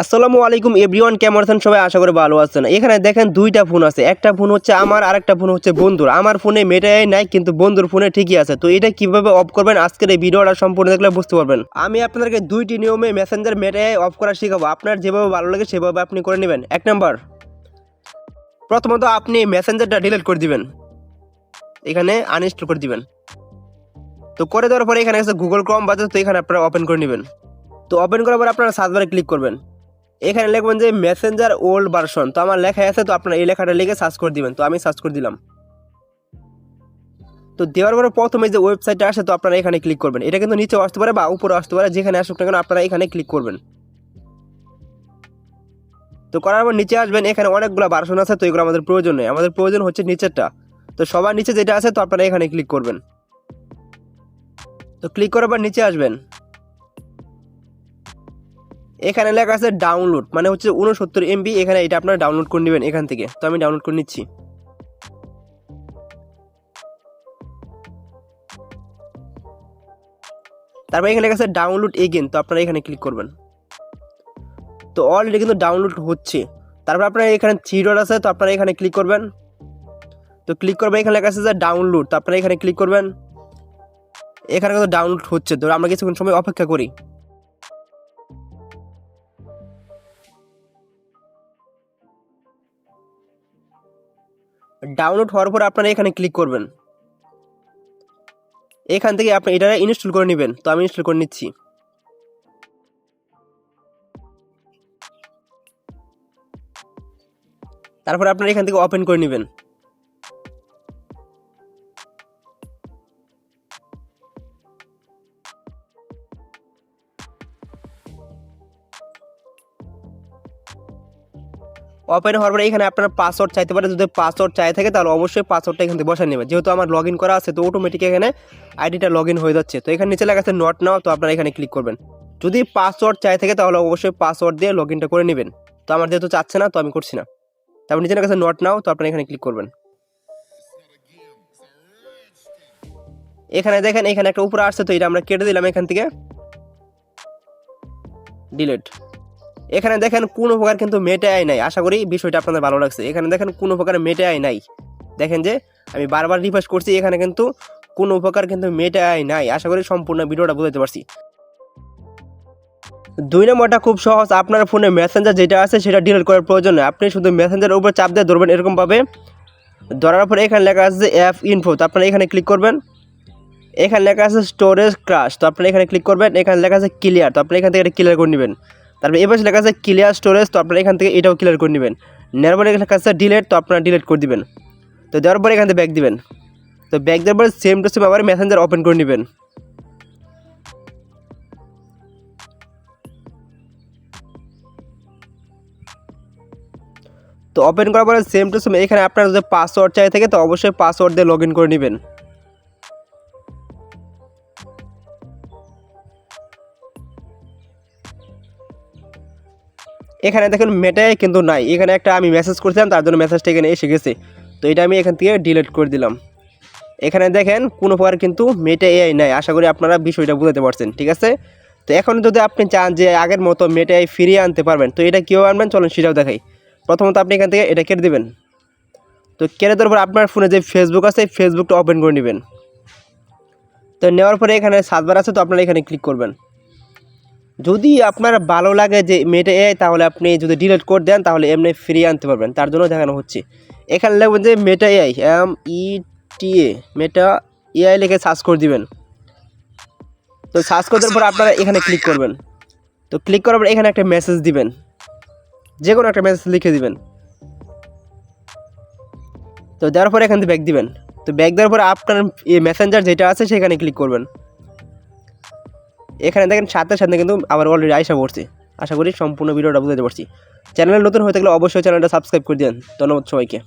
আসসালামু আলাইকুম এভরিওয়ান, কেমন আছেন? সবাই আশা করি ভালো আছেন। এখানে দেখেন দুইটা ফোন আছে। একটা ফোন হচ্ছে আমার আর একটা ফোন হচ্ছে বন্ধুর। আমার ফোনে মেটাই নাই, কিন্তু বন্ধুর ফোনে ঠিকই আছে। তো এটা কীভাবে অফ করবেন? আজকের এই ভিডিওটা সম্পূর্ণ দেখলে বুঝতে পারবেন। আমি আপনাদেরকে দুইটি নিয়মে মেসেঞ্জার মেটাই অফ করা শেখাবো। আপনার যেভাবে ভালো লাগে, সেভাবে আপনি করে নেবেন। এক নম্বর, প্রথমত আপনি মেসেঞ্জারটা ডিলিট করে দিবেন। এখানে আনইনস্টল করে দিবেন। তো করে দেওয়ার পরে এখানে আছে গুগল ক্রম বাজে তো এখানে আপনারা ওপেন করে নেবেন। তো ওপেন করার পর আপনারা সার্চ বারে ক্লিক করবেন। এখানে লিখবেন যে মেসেঞ্জার ওল্ড ভার্সন তো আমার লেখা আছে, তো আপনারা এই লেখাটা লিখে সার্চ করে দিবেন। তো আমি সার্চ করে দিলাম। তো দেওয়ার পরে প্রথমে যে ওয়েবসাইটটা আসে, তো আপনারা এখানে ক্লিক করবেন। এটা কিন্তু নিচেও আসতে পারে বা উপরে আসতে পারে, যেখানে আসুক না কেন আপনারা এখানে ক্লিক করবেন। তো করার পর নিচে আসবেন, এখানে অনেকগুলো ভার্সন আছে, তো এগুলো আমাদের প্রয়োজন নেই। আমাদের প্রয়োজন হচ্ছে নিচেরটা। তো সবার নিচে যেটা আছে, তো আপনারা এখানে ক্লিক করবেন। তো ক্লিক করার পর নিচে আসবেন। এখানে লেখা আছে ডাউনলোড মানে হচ্ছে উনসত্তর এমবি এখানে এটা আপনারা ডাউনলোড করে নেবেন এখান থেকে। তো আমি ডাউনলোড করে নিচ্ছি। তারপর এখানে লেখা আছে ডাউনলোড এগেন তো আপনারা এখানে ক্লিক করবেন। তো অলরেডি কিন্তু ডাউনলোড হচ্ছে। তারপর আপনারা এখানে থ্রি ডট আছে, তো আপনারা এখানে ক্লিক করবেন। তো ক্লিক করবেন এখানে লেখা আছে যে ডাউনলোড তো আপনারা এখানে ক্লিক করবেন। এখানে কিন্তু ডাউনলোড হচ্ছে। তো আমরা কিছুক্ষণ সময় অপেক্ষা করি। ডাউনলোড হওয়ার পর আপনারা এখানে ক্লিক করবেন। এখান থেকে আপনি এটা ইনস্টল করে নেবেন। তো আমি ইনস্টল করে নিচ্ছি। তারপর আপনারা এখান থেকে ওপেন করে নেবেন। ওপেন হওয়ার পরে এখানে আপনার পাসওয়ার্ড চাইতে পারে, যদি পাসওয়ার্ড চাই থাকে তাহলে অবশ্যই পাসওয়ার্ডটা এখান থেকে বসা নেবেন যেহেতু আমার লগ করা আছে, তো অটোমেটিক এখানে আইডিটা লগ হয়ে যাচ্ছে। তো এখানে নিচে লেখা আছে নট নাও তো আপনারা এখানে ক্লিক করবেন। যদি পাসওয়ার্ড চাই থাকে তাহলে অবশ্যই পাসওয়ার্ড দিয়ে লগ করে নেবেন। তো আমার যেহেতু চাচ্ছে না, তো আমি করছি না। তারপর লেখা আছে নট নাও তো আপনারা এখানে ক্লিক করবেন। এখানে দেখেন, এখানে একটা উপরে আসছে, তো এটা আমরা কেটে দিলাম এখান থেকে। ডিলেট এখানে দেখেন কোনো প্রকার কিন্তু মেটে আয় নাই। আশা করি বিষয়টা আপনাদের ভালো লাগছে। এখানে দেখেন কোনো প্রকার মেটে আয় নাই। দেখেন যে, আমি বারবার রিফ্রেশ করছি, এখানে কিন্তু কোনো প্রকার কিন্তু মেটে আয় নাই। আশা করি সম্পূর্ণ ভিডিওটা বুঝতে পারছি। দুই নম্বরটা খুব সহজ। আপনার ফোনে মেসেঞ্জার যেটা আছে, সেটা ডিলিট করার প্রয়োজন নেই। আপনি শুধু মেসেঞ্জারের উপর চাপ দিয়ে ধরবেন এরকমভাবে ধরার পরে এখানে লেখা আছে অ্যাপ ইনফো তো আপনারা এখানে ক্লিক করবেন। এখানে লেখা আছে স্টোরেজ ক্রাশ তো আপনারা এখানে ক্লিক করবেন। এখানে লেখা আছে ক্লিয়ার তো আপনি এখান থেকে ক্লিয়ার করে নেবেন। তারপরে এবার লেখা আছে ক্লিয়ার স্টোরেজ তো আপনারা এখান থেকে এটাও ক্লিয়ার করে নেবেন। নেওয়ার পরে লেখা আছে ডিলেট তো আপনারা ডিলেট করে দিবেন। তো দেওয়ার পরে এখান থেকে ব্যাক দিবেন। তো ব্যাক দেওয়ার পরে সেম টু সেম আবার মেসেঞ্জার ওপেন করে নেবেন। তো ওপেন করার পরে সেম টু সেম এখানে আপনার যদি পাসওয়ার্ড চাই থাকে, তো অবশ্যই পাসওয়ার্ড দিয়ে লগ করে নেবেন। এখানে দেখুন মেটায় কিন্তু নাই। এখানে একটা আমি মেসেজ করছিলাম, তার জন্য মেসেজটা এখানে এসে গেছে। তো এটা আমি এখান থেকে ডিলিট করে দিলাম। এখানে দেখেন, কোনো প্রকার কিন্তু মেটা এআই নাই। আশা করি আপনারা বিষয়টা বুঝতে পারছেন, ঠিক আছে? তো এখন যদি আপনি চান যে আগের মতো মেটা এআই ফিরিয়ে আনতে পারবেন, তো এটা কীভাবে আনবেন? চলুন সেটাও দেখাই। প্রথমত আপনি এখান থেকে এটা কেটে দেবেন। তো কেটে দেওয়ার পর আপনার ফোনে যে ফেসবুক আছে ফেসবুকটা ওপেন করে নেবেন। তো নেওয়ার পরে এখানে সাতবার আছে, তো আপনারা এখানে ক্লিক করবেন। যদি আপনার ভালো লাগে যে মেয়েটা এআই তাহলে আপনি যদি ডিলিট করে দেন, তাহলে এমনি ফিরিয়ে আনতে পারবেন। তার জন্য দেখানো হচ্ছে। এখানে লিখবেন যে Meta AI M E T A Meta AI লিখে সার্চ করে দিবেন। তো সার্চ করে দেওয়ার পর আপনারা এখানে ক্লিক করবেন। তো ক্লিক করার পর এখানে একটা মেসেজ দিবেন। যে কোনো একটা মেসেজ লিখে দিবেন। তো দেওয়ার পর এখান থেকে ব্যাক দিবেন। তো ব্যাক দেওয়ার পর আপনার মেসেঞ্জার যেটা আছে, সেখানে ক্লিক করবেন। এখানে দেখেন সাথে সাথে কিন্তু আমার অলরেডি আয়সা পড়ছে। আশা করি সম্পূর্ণ ভিডিওটা বুঝতে পারছি। চ্যানেলে নতুন হয়ে থাকলে অবশ্যই চ্যানেলটা সাবস্ক্রাইব করে দিন ধন্যবাদ সবাইকে।